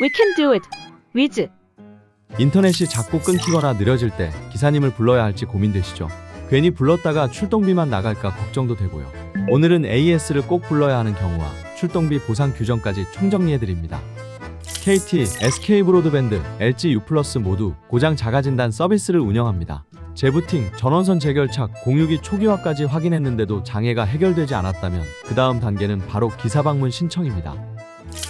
We can do it. 위즈. 인터넷이 자꾸 끊기거나 느려질 때 기사님을 불러야 할지 고민되시죠? 괜히 불렀다가 출동비만 나갈까 걱정도 되고요. 오늘은 AS를 꼭 불러야 하는 경우와 출동비 보상 규정까지 총정리해드립니다. KT, SK 브로드밴드, LG U 모두 고장 자가 진단 서비스를 운영합니다. 재부팅, 전원선 재결착, 공유기 초기화까지 확인했는데도 장애가 해결되지 않았다면 그 다음 단계는 바로 기사 방문 신청입니다.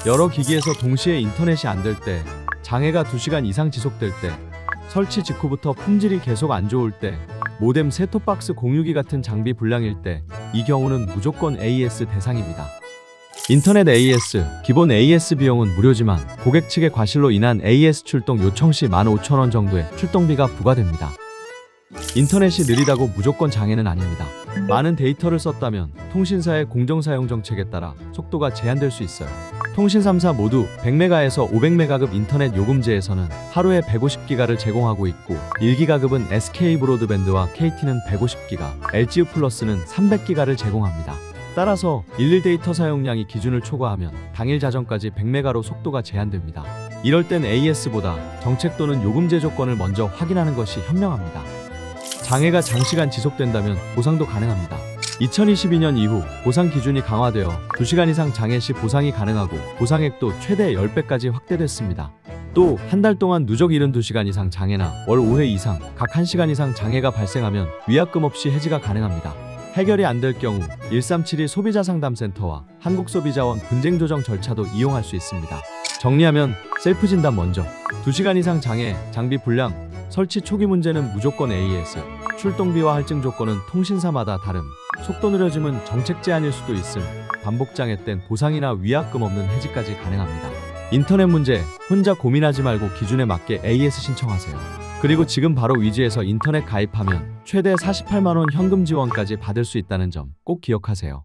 여러 기기에서 동시에 인터넷이 안 될 때, 장애가 2시간 이상 지속될 때, 설치 직후부터 품질이 계속 안 좋을 때, 모뎀 셋톱박스 공유기 같은 장비 불량일 때, 이 경우는 무조건 AS 대상입니다. 인터넷 AS, 기본 AS 비용은 무료지만 고객 측의 과실로 인한 AS 출동 요청 시 15,000원 정도의 출동비가 부과됩니다. 인터넷이 느리다고 무조건 장애는 아닙니다. 많은 데이터를 썼다면 통신사의 공정 사용 정책에 따라 속도가 제한될 수 있어요. 통신 3사 모두 100메가에서 500메가급 인터넷 요금제에서는 하루에 150기가를 제공하고 있고 1기가급은 SK 브로드밴드와 KT는 150기가, LGU 플러스는 300기가를 제공합니다. 따라서 일일 데이터 사용량이 기준을 초과하면 당일 자정까지 100메가로 속도가 제한됩니다. 이럴 땐 AS보다 정책 또는 요금제 조건을 먼저 확인하는 것이 현명합니다. 장애가 장시간 지속된다면 보상도 가능합니다. 2022년 이후 보상 기준이 강화되어 2시간 이상 장애 시 보상이 가능하고 보상액도 최대 10배까지 확대됐습니다. 또 한 달 동안 누적 72시간 이상 장애나 월 5회 이상 각 1시간 이상 장애가 발생하면 위약금 없이 해지가 가능합니다. 해결이 안 될 경우 1372 소비자 상담센터와 한국소비자원 분쟁 조정 절차도 이용할 수 있습니다. 정리하면 셀프 진단 먼저 2시간 이상 장애, 장비 불량, 설치 초기 문제는 무조건 AS, 출동비와 할증 조건은 통신사마다 다름, 속도 느려짐은 정책 제한일 수도 있음, 반복 장애 땐 보상이나 위약금 없는 해지까지 가능합니다. 인터넷 문제 혼자 고민하지 말고 기준에 맞게 AS 신청하세요. 그리고 지금 바로 위즈에서 인터넷 가입하면 최대 48만 원 현금 지원까지 받을 수 있다는 점 꼭 기억하세요.